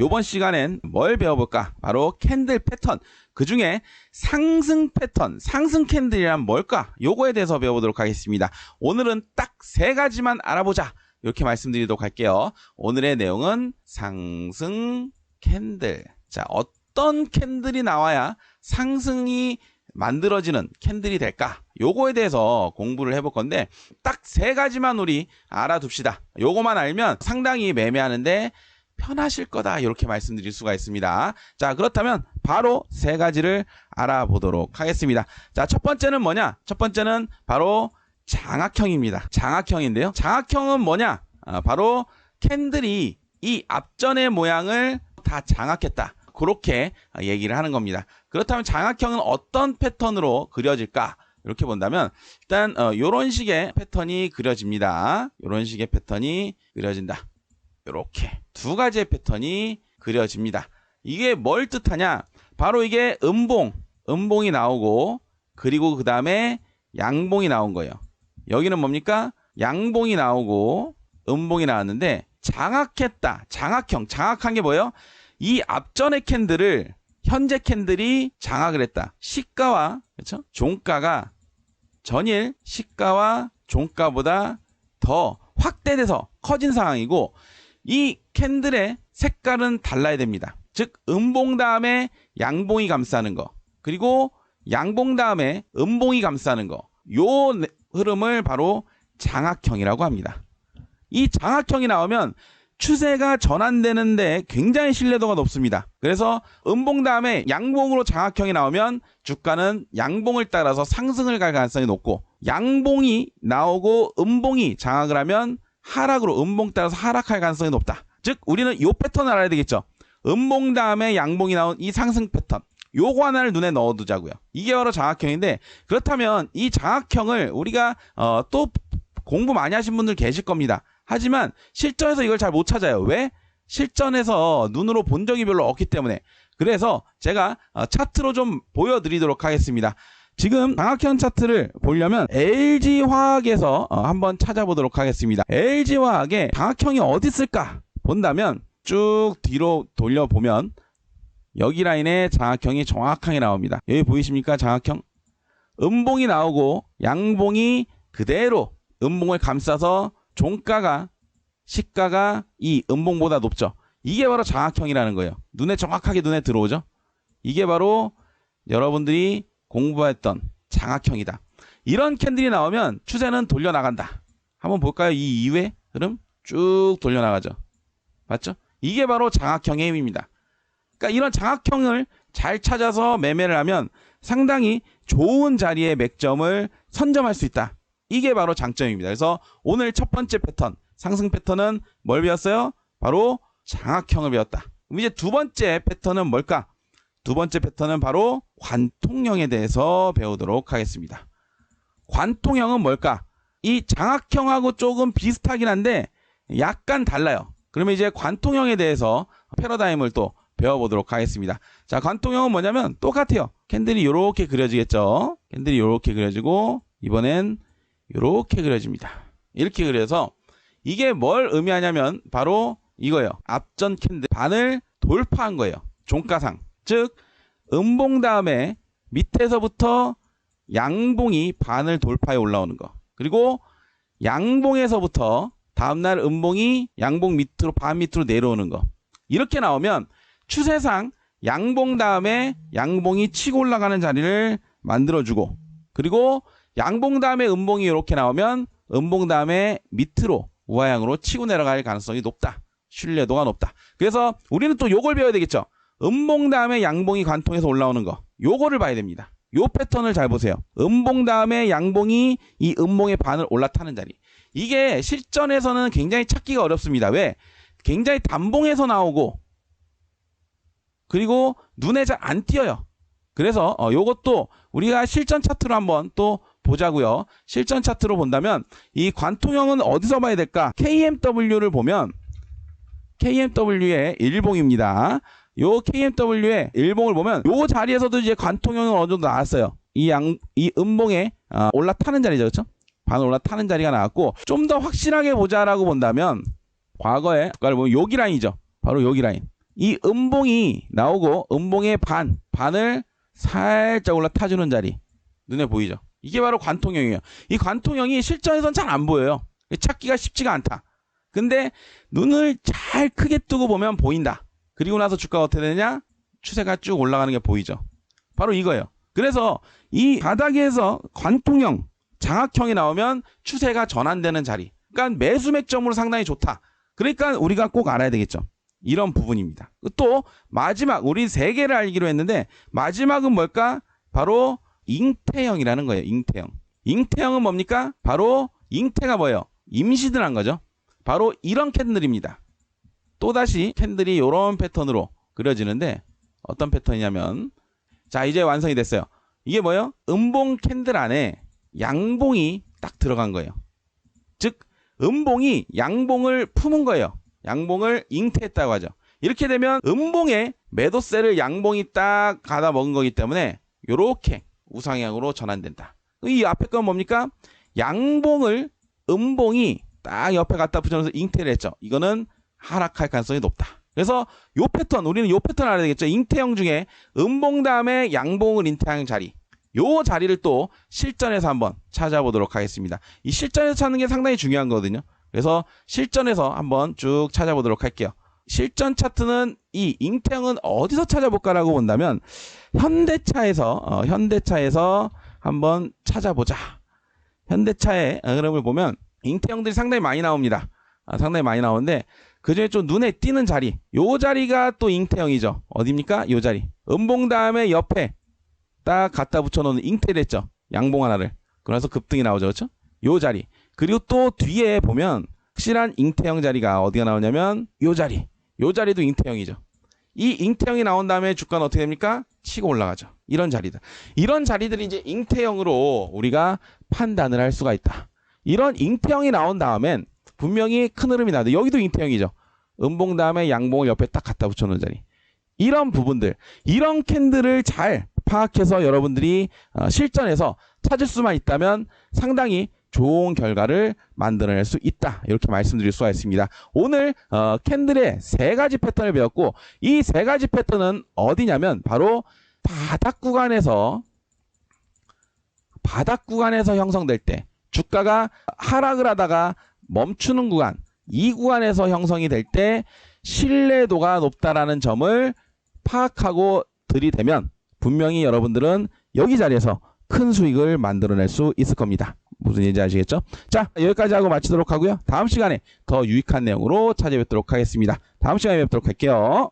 요번 시간엔 뭘 배워볼까? 바로 캔들 패턴. 그 중에 상승 패턴, 상승 캔들이란 뭘까? 요거에 대해서 배워보도록 하겠습니다. 오늘은 딱 세 가지만 알아보자. 이렇게 말씀드리도록 할게요. 오늘의 내용은 상승 캔들. 자, 어떤 캔들이 나와야 상승이 만들어지는 캔들이 될까? 요거에 대해서 공부를 해볼 건데 딱 세 가지만 우리 알아둡시다. 요거만 알면 상당히 매매하는데 편하실 거다 이렇게 말씀드릴 수가 있습니다. 자 그렇다면 바로 세 가지를 알아보도록 하겠습니다. 자첫 번째는 뭐냐? 첫 번째는 바로 장악형입니다. 장악형인데요. 장악형은 뭐냐? 아, 바로 캔들이 이 앞전의 모양을 다 장악했다. 그렇게 얘기를 하는 겁니다. 그렇다면 장악형은 어떤 패턴으로 그려질까? 이렇게 본다면 일단 어, 이런 식의 패턴이 그려집니다. 이런 식의 패턴이 그려진다. 이렇게 두 가지의 패턴이 그려집니다. 이게 뭘 뜻하냐? 바로 이게 음봉, 음봉이 나오고 그리고 그 다음에 양봉이 나온 거예요. 여기는 뭡니까? 양봉이 나오고 음봉이 나왔는데 장악했다. 장악형. 장악한 게 뭐예요? 이 앞전의 캔들을 현재 캔들이 장악을 했다. 시가와 그렇죠? 종가가 전일 시가와 종가보다 더 확대돼서 커진 상황이고 이 캔들의 색깔은 달라야 됩니다. 즉 음봉 다음에 양봉이 감싸는 거 그리고 양봉 다음에 음봉이 감싸는 거 요 흐름을 바로 장악형이라고 합니다. 이 장악형이 나오면 추세가 전환되는데 굉장히 신뢰도가 높습니다. 그래서 음봉 다음에 양봉으로 장악형이 나오면 주가는 양봉을 따라서 상승을 갈 가능성이 높고 양봉이 나오고 음봉이 장악을 하면 하락으로 음봉 따라서 하락할 가능성이 높다. 즉 우리는 이 패턴을 알아야 되겠죠. 음봉 다음에 양봉이 나온 이 상승 패턴. 요거 하나를 눈에 넣어두자고요. 이게 바로 장악형인데 그렇다면 이 장악형을 우리가 어, 또 공부 많이 하신 분들 계실 겁니다. 하지만 실전에서 이걸 잘 못 찾아요. 왜? 실전에서 눈으로 본 적이 별로 없기 때문에. 그래서 제가 어, 차트로 좀 보여드리도록 하겠습니다. 지금 장악형 차트를 보려면 LG화학에서 어, 한번 찾아보도록 하겠습니다. LG화학의 장악형이 어디 있을까 본다면 쭉 뒤로 돌려보면 여기 라인에 장악형이 정확하게 나옵니다. 여기 보이십니까? 장악형. 음봉이 나오고 양봉이 그대로 음봉을 감싸서 종가가 시가가 이 음봉보다 높죠. 이게 바로 장악형이라는 거예요. 눈에 정확하게 눈에 들어오죠. 이게 바로 여러분들이 공부했던 장악형이다. 이런 캔들이 나오면 추세는 돌려나간다. 한번 볼까요? 이 이후에 흐름 쭉 돌려나가죠. 맞죠? 이게 바로 장악형의 힘입니다. 그러니까 이런 장악형을 잘 찾아서 매매를 하면 상당히 좋은 자리에 맥점을 선점할 수 있다. 이게 바로 장점입니다. 그래서 오늘 첫 번째 패턴, 상승 패턴은 뭘 배웠어요? 바로 장악형을 배웠다. 그럼 이제 두 번째 패턴은 뭘까? 두 번째 패턴은 바로 관통형에 대해서 배우도록 하겠습니다. 관통형은 뭘까? 이 장악형하고 조금 비슷하긴 한데 약간 달라요. 그러면 이제 관통형에 대해서 패러다임을 또 배워보도록 하겠습니다. 자, 관통형은 뭐냐면 똑같아요. 캔들이 이렇게 그려지겠죠. 캔들이 이렇게 그려지고 이번엔 이렇게 그려집니다. 이렇게 그려서 이게 뭘 의미하냐면 바로 이거예요. 앞전 캔들 반을 돌파한 거예요. 종가상. 즉 음봉 다음에 밑에서부터 양봉이 반을 돌파해 올라오는 거. 그리고 양봉에서부터 다음날 음봉이 양봉 밑으로 반 밑으로 내려오는 거. 이렇게 나오면 추세상 양봉 다음에 양봉이 치고 올라가는 자리를 만들어주고 그리고 양봉 다음에 음봉이 이렇게 나오면 음봉 다음에 밑으로 우하향으로 치고 내려갈 가능성이 높다. 신뢰도가 높다. 그래서 우리는 또 요걸 배워야 되겠죠. 음봉 다음에 양봉이 관통해서 올라오는 거. 요거를 봐야 됩니다. 요 패턴을 잘 보세요. 음봉 다음에 양봉이 이 음봉의 반을 올라타는 자리. 이게 실전에서는 굉장히 찾기가 어렵습니다. 왜? 굉장히 단봉에서 나오고 그리고 눈에 잘 안 띄어요. 그래서 어, 요것도 우리가 실전 차트로 한번 또 보자고요. 실전 차트로 본다면 이 관통형은 어디서 봐야 될까? KMW를 보면 KMW의 일봉입니다. 요 KMW의 일봉을 보면 요 자리에서도 이제 관통형은 어느 정도 나왔어요. 이 양, 이 음봉에 어, 올라타는 자리죠. 그렇죠? 반 올라타는 자리가 나왔고 좀 더 확실하게 보자라고 본다면 과거에 그걸 보면 여기 라인이죠. 바로 여기 라인. 이 음봉이 나오고 음봉의 반, 반을 살짝 올라타주는 자리 눈에 보이죠? 이게 바로 관통형이에요. 이 관통형이 실전에선 잘 안 보여요. 찾기가 쉽지가 않다. 근데 눈을 잘 크게 뜨고 보면 보인다. 그리고 나서 주가가 어떻게 되느냐? 추세가 쭉 올라가는 게 보이죠. 바로 이거예요. 그래서 이 바닥에서 관통형, 장악형이 나오면 추세가 전환되는 자리. 그러니까 매수 맥점으로 상당히 좋다. 그러니까 우리가 꼭 알아야 되겠죠. 이런 부분입니다. 또 마지막 우리 세 개를 알기로 했는데 마지막은 뭘까? 바로 잉태형이라는 거예요. 잉태형. 잉태형은 뭡니까? 바로 잉태가 뭐예요? 임시들한 거죠. 바로 이런 캔들입니다. 또다시 캔들이 이런 패턴으로 그려지는데 어떤 패턴이냐면 자 이제 완성이 됐어요. 이게 뭐예요? 음봉 캔들 안에 양봉이 딱 들어간 거예요. 즉 음봉이 양봉을 품은 거예요. 양봉을 잉태했다고 하죠. 이렇게 되면 음봉에 매도세를 양봉이 딱 가다 먹은 거기 때문에 이렇게 우상향으로 전환된다. 이 앞에 건 뭡니까? 양봉을 음봉이 딱 옆에 갖다 붙여놓어서 잉태를 했죠. 이거는 하락할 가능성이 높다. 그래서 요 패턴 우리는 요 패턴 알아야 되겠죠. 잉태형 중에 음봉 다음에 양봉을 잉태한 자리. 요 자리를 또 실전에서 한번 찾아보도록 하겠습니다. 이 실전에서 찾는 게 상당히 중요한 거거든요. 그래서 실전에서 한번 쭉 찾아보도록 할게요. 실전 차트는 이 잉태형은 어디서 찾아볼까라고 본다면 현대차에서 어, 현대차에서 한번 찾아보자. 현대차의 흐름을 보면 잉태형들이 상당히 많이 나옵니다. 아, 상당히 많이 나오는데 그 중에 좀 눈에 띄는 자리, 요 자리가 또 잉태형이죠. 어딥니까? 요 자리. 음봉 다음에 옆에 딱 갖다 붙여놓는 잉태를 했죠. 양봉 하나를. 그래서 급등이 나오죠. 그렇죠? 요 자리. 그리고 또 뒤에 보면 확실한 잉태형 자리가 어디가 나오냐면 요 자리. 요 자리도 잉태형이죠. 이 잉태형이 나온 다음에 주가는 어떻게 됩니까? 치고 올라가죠. 이런 자리들. 이런 자리들이 이제 잉태형으로 우리가 판단을 할 수가 있다. 이런 잉태형이 나온 다음엔 분명히 큰 흐름이 나는데 여기도 잉태형이죠. 음봉 다음에 양봉을 옆에 딱 갖다 붙여놓은 자리. 이런 부분들, 이런 캔들을 잘 파악해서 여러분들이 어, 실전에서 찾을 수만 있다면 상당히 좋은 결과를 만들어낼 수 있다. 이렇게 말씀드릴 수가 있습니다. 오늘 어, 캔들의 세 가지 패턴을 배웠고 이 세 가지 패턴은 어디냐면 바로 바닥 구간에서 바닥 구간에서 형성될 때 주가가 하락을 하다가 멈추는 구간 이 구간에서 형성이 될 때 신뢰도가 높다라는 점을 파악하고 들이대면 분명히 여러분들은 여기 자리에서 큰 수익을 만들어낼 수 있을 겁니다. 무슨 얘기인지 아시겠죠? 자, 여기까지 하고 마치도록 하고요. 다음 시간에 더 유익한 내용으로 찾아뵙도록 하겠습니다. 다음 시간에 뵙도록 할게요.